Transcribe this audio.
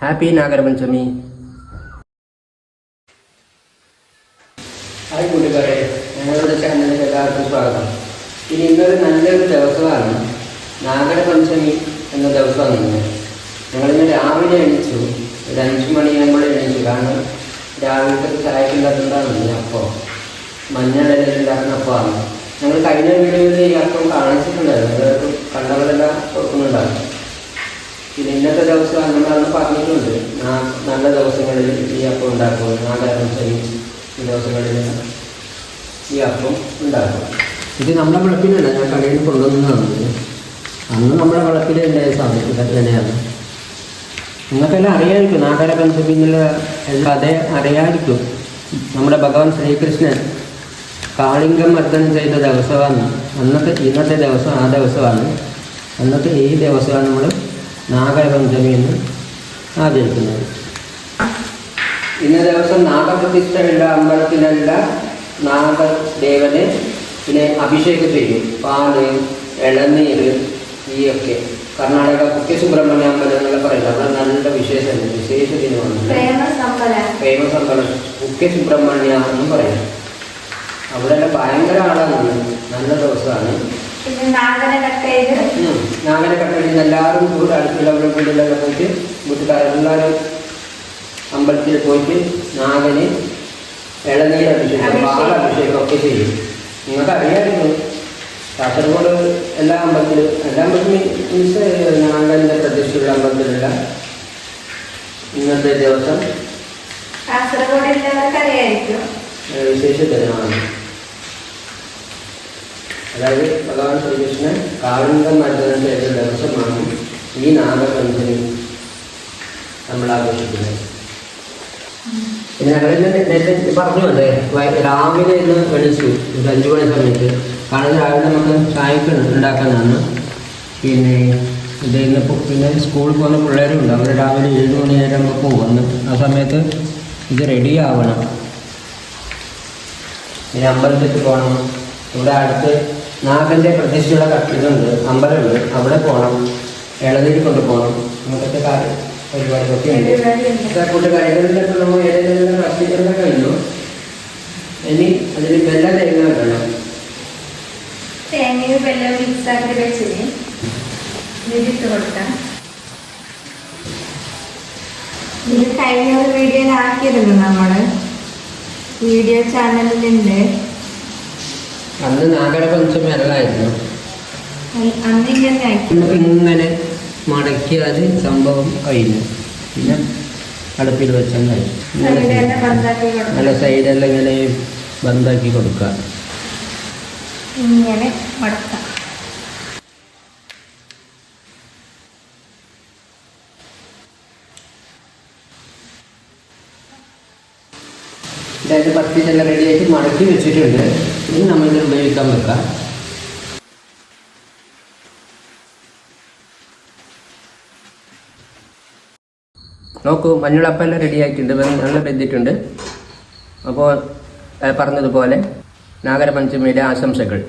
Happy നാഗരപഞ്ചമി. Hi കൂട്ടുകാരെ ഞങ്ങളുടെ ചാനലിൽ എല്ലാവർക്കും സ്വാഗതം. ഇനി ഇന്നൊരു നല്ലൊരു ദിവസമാണ് നാഗരപഞ്ചമി എന്ന ദിവസമാണ് ഇന്ന്. ഞങ്ങളിന്ന് രാവിലെ എണീച്ചു. ഒരു അഞ്ച് മണിയാകുമ്പോൾ എണീച്ചു. കാരണം രാവിലത്തെ ചായക്കുണ്ടാക്കുന്നതാണ് അപ്പോൾ മഞ്ഞളിലുണ്ടാക്കുന്ന അപ്പമാണ് ഞങ്ങൾ കഴിഞ്ഞ വീഡിയോയിൽ ഈ അപ്പം കാണിച്ചിട്ടുണ്ടായിരുന്നു. നിങ്ങൾക്ക് കണ്ടവരെല്ലാം കൊടുക്കുന്നുണ്ടാകും പിന്നെ ഇന്നത്തെ ദിവസം അന്നമാരെന്ന് പറഞ്ഞിട്ടുണ്ട് നല്ല ദിവസങ്ങളിൽ ഈ അപ്പം ഉണ്ടാക്കും. നാഗരപഞ്ചമി ഈ ദിവസങ്ങളിൽ ഈ അപ്പം ഉണ്ടാക്കും. ഇത് നമ്മളെ വിളപ്പിലല്ല ഞാൻ കടയിൽ നിന്ന് കൊണ്ടുവന്നതാണ് അന്ന് നമ്മുടെ വിളപ്പിലുണ്ടായ ഇതൊക്കെ തന്നെയാണ്. നിങ്ങൾക്കെല്ലാം അറിയാമായിരിക്കും നാഗര ബന്ധുവിനുള്ള അതേ അറിയാമായിരിക്കും നമ്മുടെ ഭഗവാൻ ശ്രീകൃഷ്ണൻ കാളിംഗം മർദ്ദനം ചെയ്ത ദിവസമാണ്. അന്നത്തെ ഇന്നത്തെ ദിവസം ആ ദിവസമാണ്. അന്നത്തെ ഈ ദിവസമാണ് നമ്മൾ നാഗരപഞ്ചമി എന്ന് ആചരിക്കുന്നത്. ഇന്ന ദിവസം നാഗപ്രതിഷ്ഠയുള്ള അമ്പലത്തിലല്ല നാഗദേവനെ പിന്നെ അഭിഷേകം ചെയ്യും പാൽ ഇളനീര് ഈ ഒക്കെ കർണാടക കുക്കെ സുബ്രഹ്മണ്യ അമ്പലം എന്നുള്ള പറയുന്നത്. അവിടെ നല്ല വിശേഷം വിശേഷ ദിനമാണ്. ഫേമസ് അമ്പലം സുബ്രഹ്മണ്യ എന്നും പറയാം. അവിടെ ഭയങ്കര ആളാണ്. നല്ല ദിവസമാണ്. പിന്നെ നാഗനെ കട്ട് ചെയ്ത് ഉം. നാഗനെ കട്ടടിച്ച് എല്ലാവരും കൂടെ അടുത്തുള്ള വീട്ടിലൊക്കെ പോയിട്ട് വീട്ടുകാരെല്ലാവരും അമ്പലത്തിൽ പോയിട്ട് നാഗന് ഇളനീർ അഭിഷേകം അഭിഷേകം. പാലഭിഷേകം ഒക്കെ ചെയ്യും നിങ്ങൾക്ക് അറിയാമായിരുന്നു കാസർഗോഡ് എല്ലാ അമ്പലത്തിലും എല്ലാ അമ്പലത്തിലും മീൻസ് നാഗന്റെ പ്രദേശത്തുള്ള അമ്പലത്തിലുള്ള ഇന്നത്തെ ദിവസം കാസർഗോഡ് എല്ലാവർക്കും അറിയായിരിക്കും വിശേഷ ദിനമാണ് അതായത് ഭഗവാൻ ശ്രീകൃഷ്ണൻ കാളിംഗം മർദ്ദനം ചെയ്ത ദിവസമാണ് ഈ നാഗപഞ്ചമി നമ്മൾ ആഘോഷിക്കുന്നത്. പിന്നെ ഞങ്ങൾ നേരത്തെ രാവിലെ ഇന്ന് എണിച്ചു ഒരു അഞ്ചു മണി സമയത്ത്. കാരണം രാവിലെ നമുക്ക് ചായക്ക് ഉണ്ടാക്കാനാണ്. പിന്നെ ഇത് ഇന്നിപ്പോൾ പിന്നെ സ്കൂളിൽ പോകുന്ന പിള്ളേരുണ്ട് അവർ രാവിലെ ഏഴ് മണി നേരമ്പോൾ പോകും. അന്ന് ആ സമയത്ത് ഇത് റെഡി ആവണം. പിന്നെ അമ്പലത്തിൽ പോകണം. ഇവിടെ അടുത്ത് നാഗന്റെ പ്രതിഷ്ഠയുള്ള കട്ടിലുണ്ട്. അമ്പലമുണ്ട്. അവിടെ പോകണം ഇളനീര് കൊണ്ടുപോകണം അങ്ങനത്തെ കാര്യം പരിപാടികളൊക്കെ ഉണ്ട്. കൂട്ടുകാരികളിലൊക്കെ നമ്മൾ ഏതെങ്കിലും കട്ടിലെല്ലാം കഴിഞ്ഞു ഇനി അതിൽ വെള്ള തേങ്ങ വേണം തേങ്ങയും വെള്ളം മിക്സ് ഇതിട്ട് കൊടുക്കാം. ഇത് കഴിഞ്ഞ ഒരു വീഡിയോയിലാക്കിയിരുന്നു വീഡിയോ ചാനലിലുണ്ട്. നാഗരപഞ്ചമി അല്ലായിരുന്നു ഇങ്ങനെ മടക്കിയാൽ സംഭവം കഴിഞ്ഞു. പിന്നെ അടുപ്പിൽ വെച്ചാൽ ചെയ്യും. നല്ല കൊടുക്കാം സൈഡെല്ലാം ഇങ്ങനെ ബന്ധാക്കി കൊടുക്കുക. ഇങ്ങനെ മടക്കാം അതായത് പത്തിനെല്ലാം റെഡിയാക്കി മടക്കി വെച്ചിട്ടുണ്ട്. ഇനി നമ്മളിത് ഉപയോഗിക്കാൻ വെക്കാം നോക്കൂ മഞ്ഞളപ്പെല്ലാം റെഡി ആയിട്ടുണ്ട് വെന്ത് നല്ല വെന്തിട്ടുണ്ട് അപ്പോൾ പറഞ്ഞതുപോലെ നാഗരപഞ്ചമിയുടെ ആശംസകൾ.